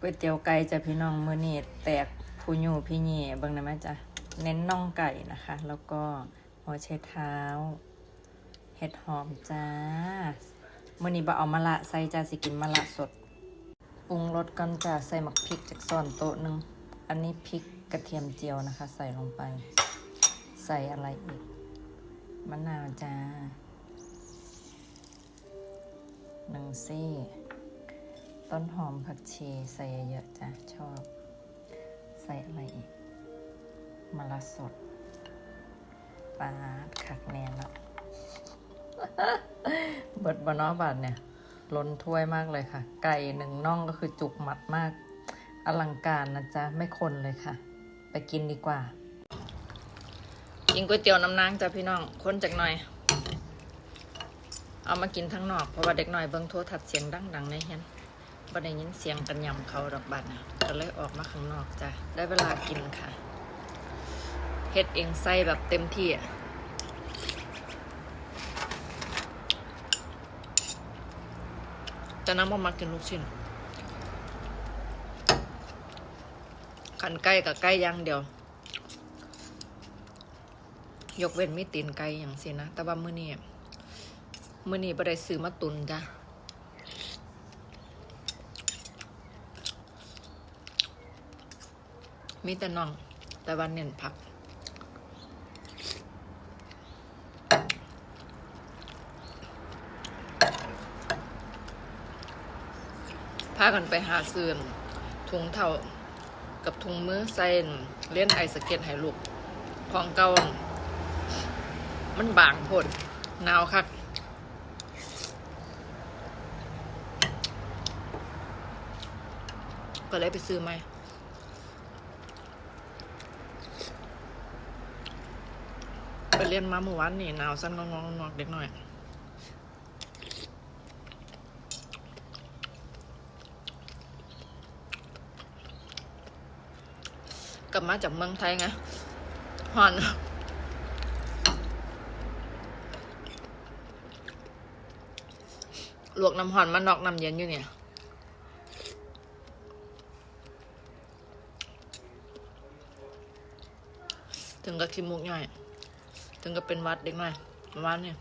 ก๋วยเตี๋ยวไก่จะพี่น้องมือนีแตกผู้ยูพี่เย่เบิ่งได้ไหมจ๊ะเน้นน่องไก่นะคะ แล้วก็หัวไชเท้า เห็ดหอมจ้ามื้อนี้บ่เอามะละใส่จ้าสิกินมะละสดปรุงรสก่อนจ้าใส่หมักพริกจากซ้อนโต๊ะหนึงอันนี้พริกกระเทียมเจียวนะคะ ใส่ลงไป ใส่อะไรอีกมะนาวจ้าหนึ่งซี่ ต้นหอมผักชีใส่เยอะๆจ้ะ ชอบ ใส่อะไรอีกมะละสดปลาดขักแนนแล้วเบิดบะเนอบาดเนี่ย ล้นถ้วยมากเลยค่ะ ไก่หนึ่งน่องก็คือจุกหมัดมาก อลังการนะจ๊ะ ไม่คนเลยค่ะ ไปกินดีกว่า กินก๋วยเตี๋ยวน้ำนางจ้ะพี่น้อง คนจากหน่อย เอามากินทั้งนอก เพราะว่าเด็กหน่อยเบิ่งโทรทัศน์เสียงดังๆในเฮียน บ่ได้ยินเสียงกันยำเขาดอกบัดนะก็เลยออกมาข้างนอกจ้ะ ได้เวลากินค่ะ เฮ็ดเองใส่แบบเต็มที่อะแต่น้ำบ่มากินลูกชิ้นขันไก่กับไก่อย่างเดียว ยกเว้นไมีตีนไก่อย่างสินะ แต่ว่ามื้อนี้มื่อนี้บ่ได้ซื้อมาตุนจ้ะ มีแต่น่อง แต่วันเน้นผัก พากันไปหาซื้อถุงเท่ากับถุงมือใส่เล่นไอสเก็ตให้ลูก ของเก่ามันบางพดหนาวคักก็เลยไปซื้อใหมไป เรียนมาเมื่อวานนี่หนาวสั้นงองงอกเด็กหน่อยกลับมาจากเมืองไทยไงหอนลวกน้ำหอนมานอกน้ำเย็นอยู่เนี่ยถึงกับขี้มูกย่อย ถึงกับเป็นวัดเด็กหน่อยประมาณนี้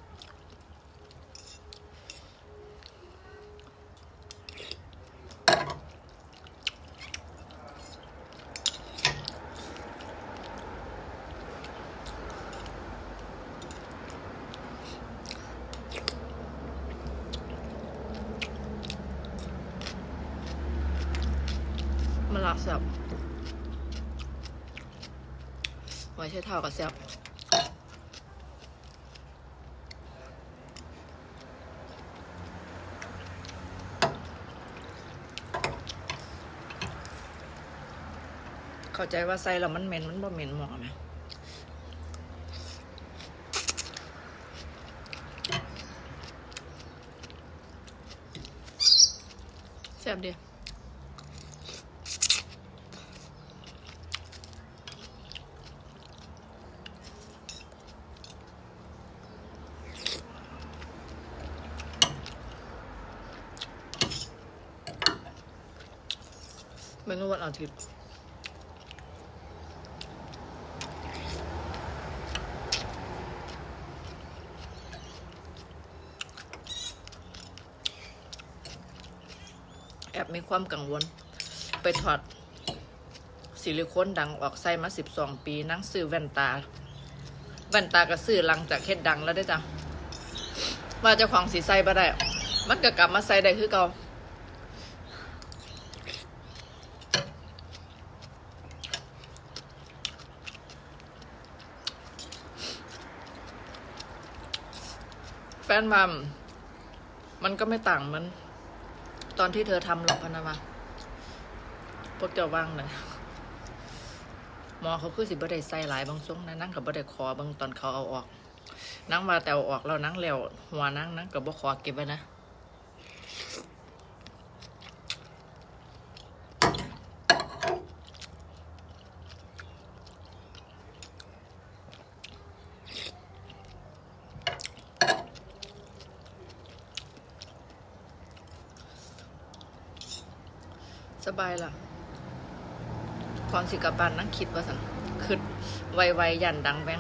มันละแซ่บไว้ใช้เท้ากับแซ่บ เข้าใจว่าใส่แล้วมันเหม็นมันบ่เหม็นหมอไหมแซ่บดีเมนูวันอาทิตย์ อบมีความกังวล ไปถอดซิลิโคนดังออกใส่มาสิบสองปีนั่งซื้อแว่นตา แว่นตาก็ซื้อหลังจากเฮ็ดดังแล้วได้จ้ะว่าจ้าของสีใส่บ่ได้ มันก็กลับมาใส่ได้คือเก่าแฟนมัมมันก็ไม่ต่างมัน ตอนที่เธอทำหรอกพนามาพวกเจ้าว่างเลยหมอเขาคือสิบ่ได้ใส่หลายบางทรงนะนั่งกับบ่ได้คอบางตอนเขาเอาออก นั่งมาแต่เอาออกเรานั่งแล้วหัวนั่งนั่งกับบ่คอเก็บไว้นะ สบายล่ะก่อนสิกลับบ้านนั่งคิดว่าสันคิดไวๆยันดังแบง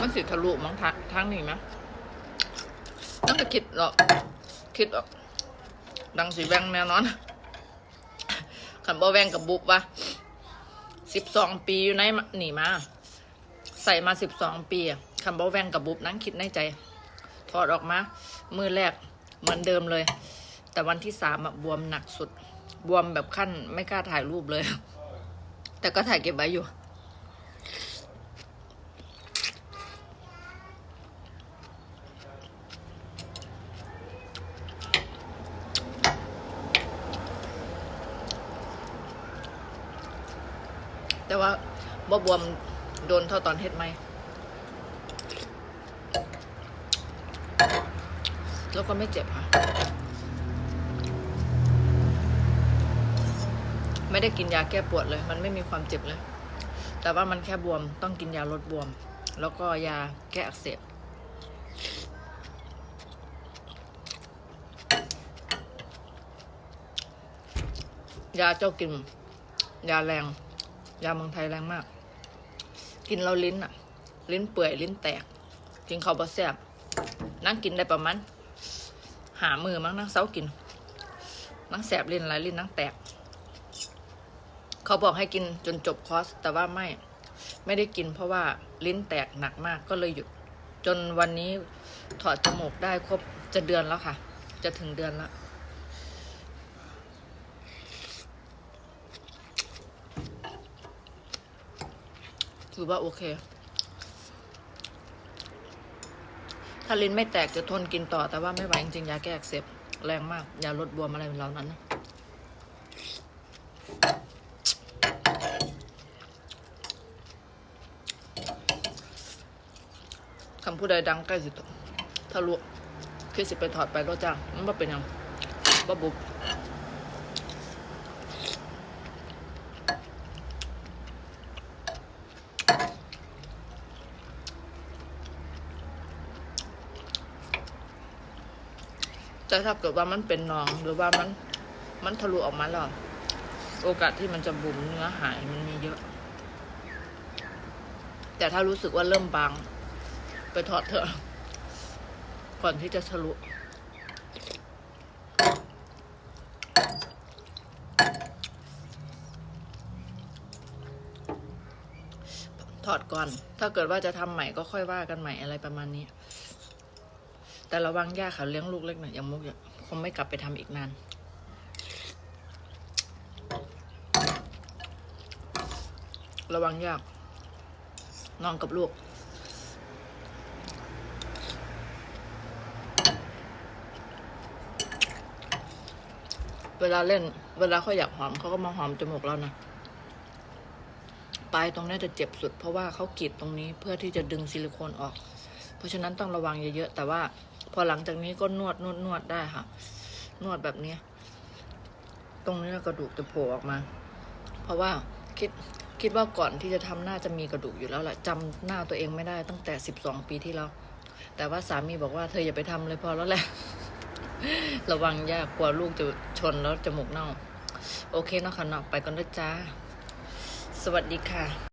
มันสิทะลุมั้งทางทางนี้ไหมนั่นก็คิดหรอกคิดหรอกดังสีแบงแน่นอนขันบ่แวงกับบุบวะสิบสองปีอยู่ในหนีมา ใส่มาสิบสองปีอะคันบ่แวงกับบุบนั่งคิดในใจ ถอดออกมา มือแรกเหมือนเดิมเลย แต่วันที่สามอะบวมหนักสุด บวมแบบขั้นไม่กล้าถ่ายรูปเลย แต่ก็ถ่ายเก็บไว้อยู่ แต่ว่าบ่บวมโดนเท่าตอนเฮ็ดไหม แล้วก็ไม่เจ็บค่ะ ไม่ได้กินยาแก้ปวดเลย มันไม่มีความเจ็บเลย แต่ว่ามันแค่บวมต้องกินยาลดบวม แล้วก็ยาแก้อักเสบยาเจ้ากิน ยาแรง ยาเมืองไทยแรงมาก กินเราลิ้นอะลิ้นเปื่อยลิ้นแตก กินข้าวบะแซบนั่งกินได้ประมาณ หามือมั้งนั่งเซากิน นั่งแสบลิ้นหลายลิ้นนั่งแตก เขาบอกให้กินจนจบคอร์สแต่ว่าไม่ ไม่ได้กินเพราะว่าลิ้นแตกหนักมากก็เลยหยุด จนวันนี้ถอดจมูกได้ครบจะเดือนแล้วค่ะ จะถึงเดือนแล้วถือว่าโอเค ถ้าลิ้นไม่แตกจะทนกินต่อ แต่ว่าไม่ไหวจริงๆยาแก้อักเสบแรงมากยาลดบวมอะไรเหล่านั้นนะคำพูดใดดังใกล้สิตกถ้าลุกคือสิไปถอดไปรถจ้างมันบ่เป็นยังบ่บุบ แต่ถ้าเกิดว่ามันเป็นนองหรือว่ามันมันทะลุออกมาแล้วโอกาสที่มันจะบุ๋มเนื้อหายมันมีเยอะ แต่ถ้ารู้สึกว่าเริ่มบาง ไปถอดเถอะ ก่อนที่จะทะลุถอดก่อน ถ้าเกิดว่าจะทำใหม่ก็ค่อยว่ากันใหม่อะไรประมาณนี้ แต่ระวังยากค่ะเลี้ยงลูกเล็กหน่อยอย่างมุกเนี่คงไม่กลับไปทำอีกนาน ระวังยาก นอนกับลูกเวลาเล่น เวลาเขาอยากหอมเขาก็มาหอมจมูกเรานะปลายตรงนี้จะเจ็บสุด เพราะว่าเขากรีดตรงนี้เพื่อที่จะดึงซิลิโคนออก เพราะฉะนั้นต้องระวังเยอะๆ แต่ว่า พอหลังจากนี้ก็นวดนวดนวดได้ค่ะ นวดแบบนี้ตรงนี้กระดูกจะโผล่ออกมา เพราะว่าคิดคิดว่าก่อนที่จะทำหน้าจะมีกระดูกอยู่แล้วแหละจำหน้าตัวเองไม่ได้ตั้งแต่สิบสองปีที่แล้ว แต่ว่าสามีบอกว่าเธออย่าไปทำเลยพอแล้วแหละ ระวังยากกลัวลูกจะชนแล้วจมูกเน่า โอเคเนาะค่ะเนาะไปกันด้วยจ้า สวัสดีค่ะ